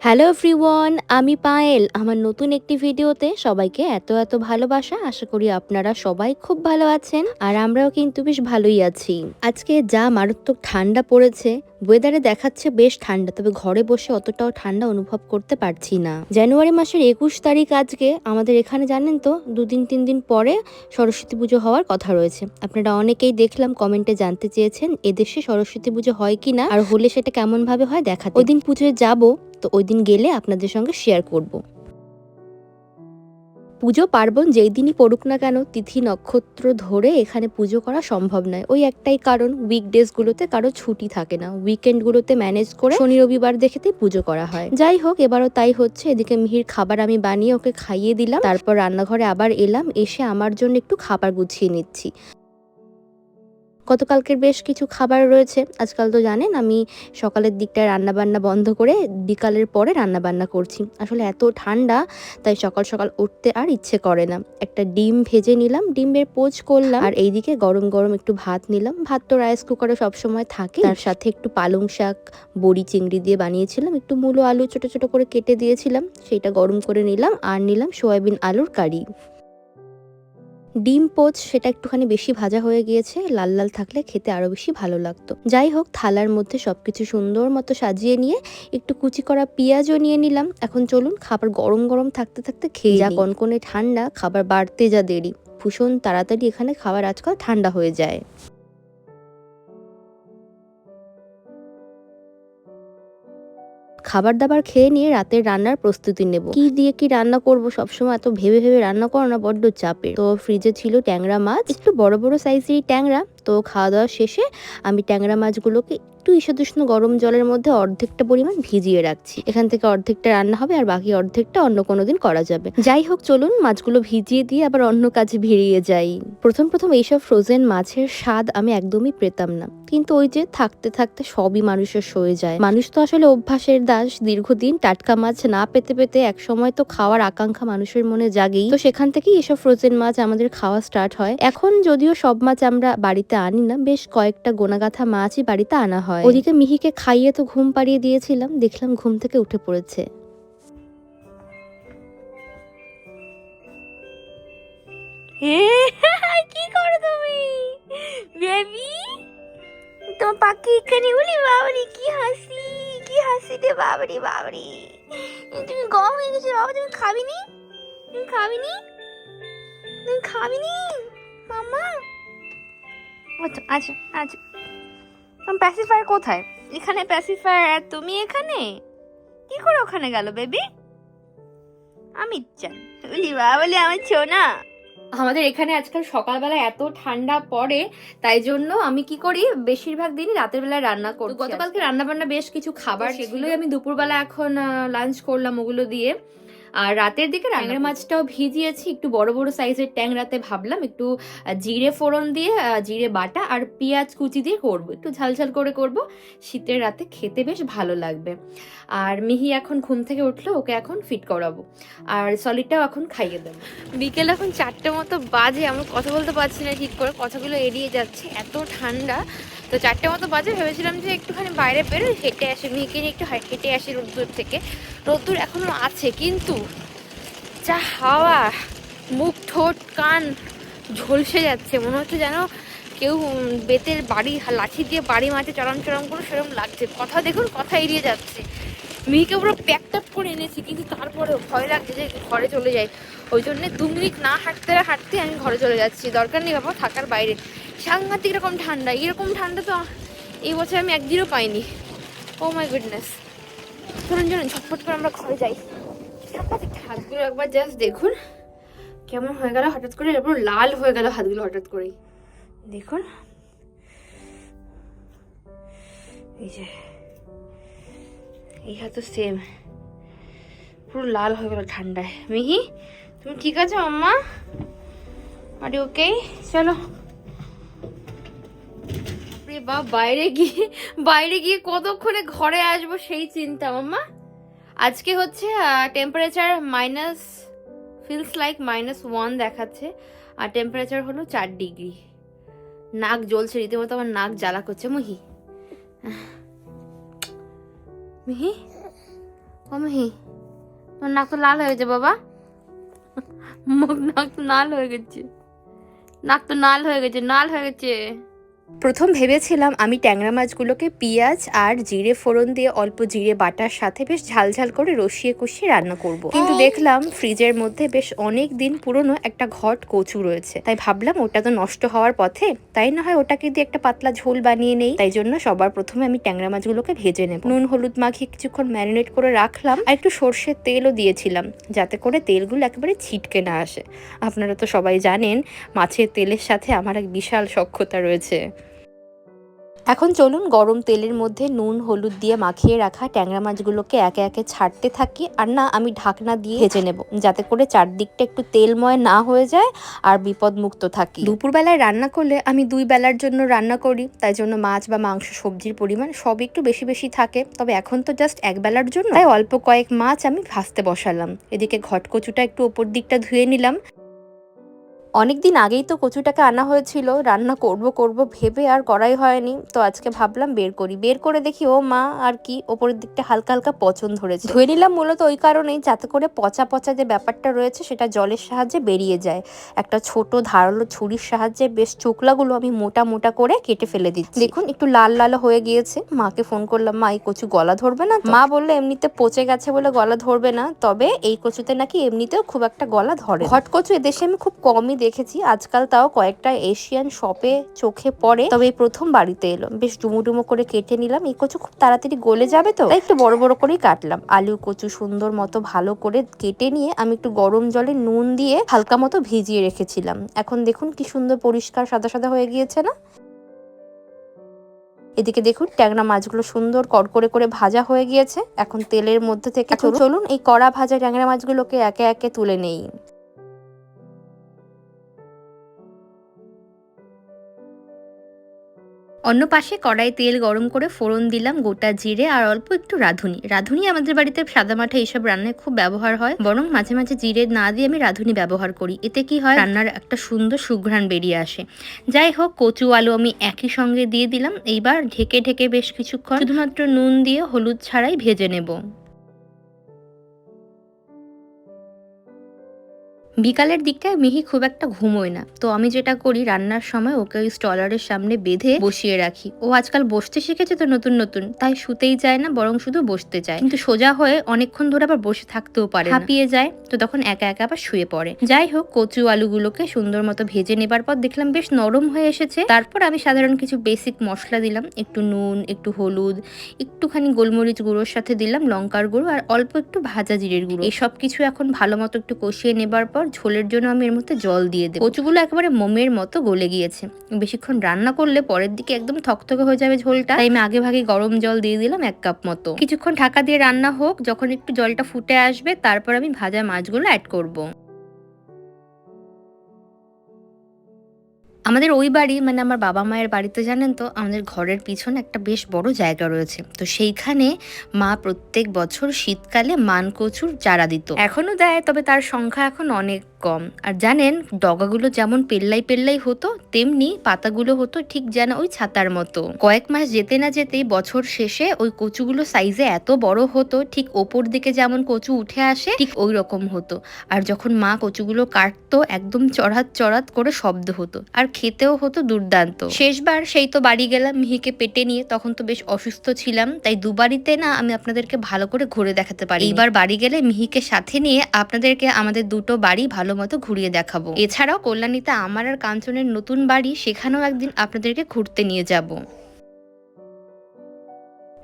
Hello everyone আমি পায়েল। আমার নতুন একটি ভিডিওতে সবাইকে এত এত ভালোবাসা। আশা করি আপনারা সবাই খুব ভালো আছেন। আর আমরাও কিন্তু বেশ ভালোই আছি। আজকে যা মারাত্মক ঠান্ডা পড়েছে ওয়েদারে দেখাচ্ছে বেশ ঠান্ডা, তবে ঘরে বসে অতটাও ঠান্ডা অনুভব করতে পারছি না। জানুয়ারি মাসের একুশ তারিখ আজকে, আমাদের এখানে জানেন তো, দুদিন, তিন দিন পরে সরস্বতী পুজো হওয়ার কথা রয়েছে। আপনারা অনেকেই দেখলাম কমেন্টে জানতে চেয়েছেন এদেশে সরস্বতী পুজো হয় কি না আর হলে সেটা কেমন ভাবে হয় দেখা ওই দিন পুজোয় যাব, তো ওই দিন গেলে আপনাদের সঙ্গে শেয়ার করব। পুজো পার্বণ যেই দিনই পড়ুক না কেন, তিথি নক্ষত্র ধরে এখানে পুজো করা সম্ভব নয়। ওই একটাই কারণ উইকডেজগুলোতে কারও ছুটি থাকে না। উইকেন্ডগুলোতে ম্যানেজ করে শনি রবিবার দেখেতেই পুজো করা হয়। যাই হোক, এবারও তাই হচ্ছে। এদিকে মিহির খাবার আমি বানিয়ে ওকে খাইয়ে দিলাম। তারপর রান্নাঘরে আবার এলাম। এসে আমার জন্য একটু খাবার গুছিয়ে নিচ্ছি। গতকালকের বেশ কিছু খাবার রয়েছে। আজকাল তো জানেন, আমি সকালের দিকটায় রান্নাবান্না বন্ধ করে বিকালের পরে রান্নাবান্না করছি। আসলে এত ঠান্ডা, তাই সকাল সকাল উঠতে আর ইচ্ছে করে না। একটা ডিম ভেজে নিলাম, ডিমের পোচ করলাম আর এইদিকে গরম গরম একটু ভাত নিলাম। ভাত তো রাইস কুকারে সবসময় থাকে। তার সাথে একটু পালং শাক, বড়ি চিংড়ি দিয়ে বানিয়েছিলাম। একটু মূলো আলু ছোট ছোট করে কেটে দিয়েছিলাম। সেটা গরম করে নিলাম আর নিলাম সয়াবিন আলুর কারি। ডিম পোচ সেটা একটুখানি বেশি ভাজা হয়ে গিয়েছে লাল লাল থাকলে খেতে আরও বেশি ভালো লাগতো। যাই হোক থালার মধ্যে সবকিছু সুন্দর মতো সাজিয়ে নিয়ে একটু কুচি করা পেঁয়াজও নিয়ে নিলাম। এখন চলুন খাবার গরম গরম থাকতে থাকতে খেয়ে যা কনকনে ঠান্ডা খাবার বাড়তে যা দেরি। ভীষণ তাড়াতাড়ি এখানে খাবার আজকাল ঠান্ডা হয়ে যায়। খাবার দাবার খেয়ে নিয়ে রাতের রান্নার প্রস্তুতি নেব। কি দিয়ে কি রান্না করব সবসময় এত ভেবে ভেবে রান্না করো না, বড্ড চাপে তো ফ্রিজে ছিল ট্যাংরা মাছ, একটু বড় বড় সাইজের ট্যাংরা। তো খাওয়া দাওয়া শেষে আমি ট্যাংরা মাছগুলোকে একটু ঈষদুষ্ণ গরম জলের মধ্যে অর্ধেকটা পরিমাণ ভিজিয়ে রাখছি। এখান থেকে অর্ধেকটা রান্না হবে আর বাকি অর্ধেকটা অন্য কোনো দিন করা যাবে। যাই হোক, চলুন মাছগুলো ভিজিয়ে দিয়ে আবার অন্য কাজে ভিড়িয়ে যাই। প্রথম প্রথম এইসব ফ্রোজেন মাছের স্বাদ আমি একদমই পেতাম না। কিন্তু ওই যে থাকতে থাকতে সবই মানুষের সয়ে যায়। মানুষ তো আসলে অভ্যাসের দাস। দীর্ঘদিন টাটকা মাছ না পেতে পেতে এক সময় তো খাওয়ার আকাঙ্ক্ষা মানুষের মনে জাগেই। তো সেখান থেকেই এসব ফ্রোজেন মাছ আমাদের খাওয়া স্টার্ট হয়। এখন যদিও সব মাছ আমরা বাড়িতে আনি না, বেশ কয়েকটা গোনাগাথা মাছই বাড়িতে আনা হয়। ওদিকে মিহিকে খাইয়ে তো ঘুম পাড়িয়ে দিয়েছিলাম দেখলাম ঘুম থেকে উঠে পড়েছে। কি করো তুমি? বেবি? তোমার পাখি এখানে বলি বাবরি কি হাসি কি হাসি রে বাবরি বাবরি। তুমি গরম হয়ে গেছো বাবা তুমি খাবি নি তুমি খাবি নি তুমি খাবি নি মামা আচ্ছা আচ্ছা আচ্ছা। প্যাসিফায়ার কোথায়? এখানে প্যাসিফায়ার আর তুমি এখানে? কি করে ওখানে গেল বেবি আমি চান বলি বলি আমার ছোনা। আমাদের এখানে আজকাল সকালবেলা এত ঠান্ডা পড়ে তাই জন্য আমি কি করি বেশিরভাগ দিনই রাতের বেলায় রান্না করি গতকালকে রান্না বান্না বেশ কিছু খাবার সেগুলোই আমি দুপুরবেলা এখন লাঞ্চ করলাম ওগুলো দিয়ে। আর রাতের দিকে ট্যাংরা মাছটাও ভিজিয়েছি একটু বড় বড় সাইজের ট্যাংরাতে ভাবলাম একটু জিরে ফোড়ন দিয়ে জিরে বাটা আর পেঁয়াজ কুচি দিয়ে করব। একটু ঝালঝাল করে করব শীতের রাতে খেতে বেশ ভালো লাগবে। আর মিহি এখন ঘুম থেকে উঠল ওকে এখন ফিট করাবো। আর সলিডটাও এখন খাইয়ে দেবো। বিকেল এখন চারটে মতো বাজে আমরা কথা বলতে পারছি না ঠিক করে কথাগুলো এড়িয়ে যাচ্ছে এত ঠান্ডা। তো চারটে মতো বাজে ভেবেছিলাম যে একটুখানি বাইরে বেরোই হেঁটে আসি মেয়েকে নিয়ে একটু হেঁটে আসি রোদ্দুর থেকে। রোদ্দুর এখনও আছে, কিন্তু যা হাওয়া, মুখ, ঠোঁট, কান ঝলসে যাচ্ছে। মনে হচ্ছে যেন কেউ বেতের বাড়ি, লাঠি দিয়ে বাড়ি মাঠে চরম চরম করে সেরকম লাগছে। কথা দেখুন, কথা এড়িয়ে যাচ্ছে। মেয়েকে পুরো প্যাক ট্যাপ করে এনেছি, কিন্তু তারপরে ভয় লাগছে যে ঘরে চলে যাই ওই জন্যে দু মিনিট না হাঁটতে হাঁটতে আমি ঘরে চলে যাচ্ছি। দরকার নেই বাবা, থাকার বাইরে। সাংঘাতিক রকম ঠান্ডা এরকম ঠান্ডা তো এই বছর আমি একদিনও পাইনি। ও মাই গুডনেস চলুন চলুন ঝটফট করে আমরা ঘরে যাই। হাতগুলো একবার জাস্ট দেখুন কেমন হয়ে গেল হঠাৎ করে, এরপর লাল হয়ে গেল হাতগুলো হঠাৎ করেই। দেখুন। এই যে, এই হাতও সেম পুরো লাল হয়ে গেল ঠান্ডায়। মিহি, তুমি ঠিক আছো, আম্মা? আর ওকে চলো। বা বাইরে গিয়ে বাইরে গিয়ে কতক্ষণে ঘরে আসব সেই চিন্তা, মাম্মা? আজকে হচ্ছে temperature minus feels like minus one দেখাচ্ছে, আর টেম্পারেচার হলো চার ডিগ্রি নাক জ্বলছে, রীতিমতো আমার নাক জ্বালা করছে, মহি। মিহি? কমহি তোর নাক তো লাল হয়ে গেছে, বাবা। মুখ নাক তো লাল হয়ে গেছে। নাক তো নাল হয়ে গেছে, নাল হয়ে গেছে। প্রথম ভেবেছিলাম আমি ট্যাংরা মাছগুলোকে পেঁয়াজ আর জিরে ফোড়ন দিয়ে অল্প জিরে বাটার সাথে বেশ ঝালঝাল করে রসিয়ে কষিয়ে রান্না করব। কিন্তু দেখলাম ফ্রিজের মধ্যে বেশ অনেক দিন পুরনো একটা ঘট কচু রয়েছে। তাই ভাবলাম ওটা তো নষ্ট হওয়ার পথে তাই না হয় ওটাকে দিয়ে একটা পাতলা ঝোল বানিয়ে নেই। তাই জন্য সবার প্রথমে আমি ট্যাংরা মাছগুলোকে ভেজে নেব। নুন হলুদ মাখিয়ে কিছুক্ষণ ম্যারিনেট করে রাখলাম আর একটু সর্ষের তেলও দিয়েছিলাম যাতে করে তেলগুলো একেবারে ছিটকে না আসে। আপনারা তো সবাই জানেন মাছের তেলের সাথে আমার এক বিশাল সক্ষতা রয়েছে। এখন চলুন গরম তেলের মধ্যে নুন, হলুদ দিয়ে মাখিয়ে রাখা ট্যাংরা মাছগুলোকে একে একে ছাড়তে থাকি। আর না, আমি ঢাকনা দিয়ে ভেজে নেব, যাতে করে চারদিকটা একটু তেলময় না হয়ে যায় আর বিপদমুক্ত থাকি। দুপুরবেলায় রান্না করলে আমি দুই বেলার জন্য রান্না করি, তাই জন্য মাছ বা মাংস, সবজির পরিমাণ সব একটু বেশি বেশি থাকে। তবে এখন তো জাস্ট এক বেলার জন্য। তাই অল্প কয়েক মাছ আমি ভাজতে বসালাম। এদিকে ঘটকচুটা একটু ওপর দিকটা ধুয়ে নিলাম। অনেক দিন আগেই তো কচুটাকে আনা হয়েছিল। রান্না করব করব ভেবে আর করাই হয়নি। তো আজকে ভাবলাম বের করি। বের করে দেখি, ও মা আর কি, ওপরের দিকটা হালকা হালকা পচন ধরেছে। ধুয়ে নিলাম মূলত ওই কারণেই, যাতে করে পচা পচা যে ব্যাপারটা রয়েছে, সেটা জলের সাহায্যে বেরিয়ে যায়। একটা ছোট ধারালো ছুরির সাহায্যে বেশ চোকলাগুলো আমি মোটা মোটা করে কেটে ফেলে দিচ্ছি। দেখুন, একটু লাল লাল হয়ে গিয়েছে। মাকে ফোন করলাম, মা, এই কচু গলা ধরবে না মা বললে, এমনিতে পচে গেছে বলে গলা ধরবে না। তবে এই কচুতে নাকি এমনিতেও খুব একটা গলা ধরে ঘট কচু এদেশে আমি খুব কমই দেখেছি আজকাল তাও কয়েকটা এশিয়ান শপে চোখে পড়ে। তবে প্রথম বাড়িতে এলো। বেশ ডুমো ডুমো করে কেটে নিলাম। এই কচু খুব তাড়াতাড়ি গলে যাবে তো? তাই একটু বড় বড় করেই কাটলাম। আলু কচু সুন্দর মতো ভালো করে কেটে নিয়ে আমি একটু গরম জলে নুন দিয়ে হালকা মতো ভিজিয়ে রেখেছিলাম। এখন দেখুন কি সুন্দর পরিষ্কার সাদা সাদা হয়ে গিয়েছে না? এদিকে দেখুন ট্যাংরা মাছগুলো সুন্দর কড়কড়ে করে ভাজা হয়ে গিয়েছে। এখন তেলের মধ্যে থেকে চলুন এই কড়া ভাজা ট্যাংরা মাছগুলোকে একে একে তুলে নেই। অন্য পাশে কড়াই তেল গরম করে ফোড়ন দিলাম গোটা জিরে আর অল্প একটু রাঁধুনি। রাঁধুনি আমাদের বাড়িতে সাদা মাঠে এইসব রান্নায় খুব ব্যবহার হয়। বরং মাঝে মাঝে জিরে না দিয়ে আমি রাঁধুনি ব্যবহার করি। এতে কি হয়, রান্নার একটা সুন্দর সুঘ্রাণ বেরিয়ে আসে। যাই হোক, কচু আলু আমি একই সঙ্গে দিয়ে দিলাম। এইবার ঢেকে ঢেকে বেশ কিছুক্ষণ শুধুমাত্র নুন দিয়ে হলুদ ছাড়াই ভেজে নেব। বিকালের দিকটায় মিহি খুব একটা ঘুমোয় না। তো আমি যেটা করি, রান্নার সময় ওকে ওই স্টলারের সামনে বেঁধে বসিয়ে রাখি। ও আজকাল বসতে শিখেছে তো নতুন নতুন, তাই শুতেই যায় না, বরং শুধু বসতে চায়। কিন্তু সোজা হয়ে অনেকক্ষণ ধরে আবার বসে থাকতেও পারে। হাঁপিয়ে যায়, তো তখন একা একা আবার শুয়ে পড়ে। যাই হোক, কচু আলুগুলোকে সুন্দর মতো ভেজে নেবার পর দেখলাম বেশ নরম হয়ে এসেছে। তারপর আমি সাধারণ কিছু বেসিক মশলা দিলাম, একটু নুন, একটু হলুদ, একটুখানি গোলমরিচ গুঁড়োর সাথে দিলাম লঙ্কার গুঁড়ো, আর অল্প একটু ভাজা জিরের গুঁড়ো। এই সব কিছু এখন ভালো মতো একটু কষিয়ে নেবার পর ঝোলের জন্য আমি এর মধ্যে জল দিয়ে দেবো। কচুগুলো একেবারে মোমের মতো গলে গিয়েছে। বেশিক্ষণ রান্না করলে পরের দিকে একদম থকথকে হয়ে যাবে ঝোলটা। আমি আগে ভাগে গরম জল দিয়ে দিলাম এক কাপ মতো। কিছুক্ষণ ঢাকা দিয়ে রান্না হোক, যখন একটু জলটা ফুটে আসবে, তারপর আমি ভাজা মাছগুলো অ্যাড করব। আমাদের ওই বাড়ি মানে আমার বাবা মায়ের বাড়িতে জানেন তো, আমাদের ঘরের পিছনে একটা বেশ বড় জায়গা রয়েছে। তো সেইখানে মা প্রত্যেক বছর শীতকালে মান কচুর চারা দিত। এখনও দেয়, তবে তার সংখ্যা এখন অনেক। কম। আর জানেন, ডগাগুলো যেমন পেল্লাই পেল্লাই হতো, তেমনি পাতাগুলো হতো ঠিক যেন ওই ছাতার মতো। কয়েক মাস যেতে না যেতেই বছর শেষে ওই কচুগুলো সাইজে এত বড় হতো, ঠিক ওপর দিকে যেমন কচু উঠে আসে, ঠিক ওই রকম হতো। আর যখন মা কচুগুলো কাটতো, একদম চড়াত চড়াত করে শব্দ হতো। আর খেতেও হতো দুর্দান্ত। শেষবার সেই তো বাড়ি গেলাম মিহিকে পেটে নিয়ে, তখন তো বেশ অসুস্থ ছিলাম, তাই দুবারিতে না আমি আপনাদেরকে ভালো করে ঘুরে দেখাতে পারি এবার বাড়ি গেলে মিহিকে সাথে নিয়ে আপনাদেরকে আমাদের দুটো বাড়ি ভালো মতো ঘুরিয়ে দেখাবো। এছাড়াও কল্যাণীতে আমার আর কাঞ্চনের নতুন বাড়ি, সেখানেও একদিন আপনাদেরকে ঘুরতে নিয়ে যাব।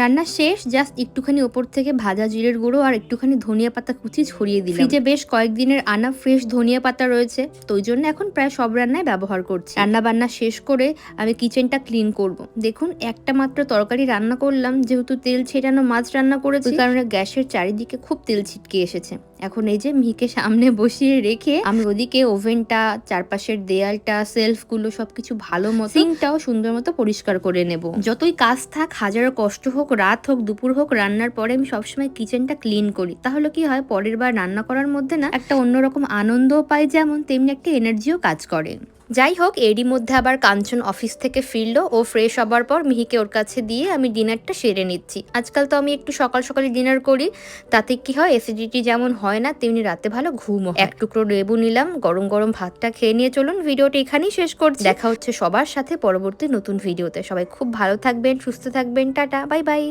রান্না শেষ, জাস্ট একটুখানি ওপর থেকে ভাজা জিরের গুঁড়ো আর একটুখানি ধনিয়া পাতা কুচি ছড়িয়ে দিলাম। ফ্রিজে বেশ কয়েকদিনের আনা ফ্রেশ ধনিয়া পাতা রয়েছে, তো ওই জন্য এখন প্রায় সব রান্নায় ব্যবহার করছি। রান্না বান্না শেষ করে আমি কিচেনটা ক্লিন করব। দেখুন, একটা মাত্র তরকারি রান্না করলাম, যেহেতু তেল ছেটানো মাছ রান্না করেছি কারণে গ্যাসের চারিদিকে খুব তেল ছিটকে এসেছে। এখন এই যে মিহিকে সামনে বসিয়ে রেখে আমি ওদিকে ওভেনটা, চারপাশের দেয়ালটা, সেলফগুলো সবকিছু ভালো মতো সিঙ্কটাও সুন্দর মতো পরিষ্কার করে নেব। যতই কাজ থাক, হাজারো কষ্ট হোক, রাত হোক, দুপুর হোক, রান্নার পরে আমি সবসময় কিচেনটা ক্লিন করি। তাহলে কি হয়, পরের বার রান্না করার মধ্যে না, একটা অন্যরকম আনন্দও পাই যেমন, তেমনি একটা এনার্জিও কাজ করে। যাই হোক, এরই মধ্যে আবার কাঞ্চন অফিস থেকে ফিরলো ও ফ্রেশ হবার পর মিহিকে ওর কাছে দিয়ে আমি ডিনারটা সেরে নিচ্ছি। আজকাল তো আমি একটু সকাল সকালে ডিনার করি, তাতে কি হয় অ্যাসিডিটি যেমন হয় না, তেমনি রাতে ভালো ঘুমও এক টুকরো লেবু নিলাম, গরম গরম ভাতটা খেয়ে নিয়ে চলুন, ভিডিওটা এখানেই শেষ করছি। দেখা হচ্ছে সবার সাথে পরবর্তী নতুন ভিডিওতে। সবাই খুব ভালো থাকবেন, সুস্থ থাকবেন, টাটা, বাই বাই।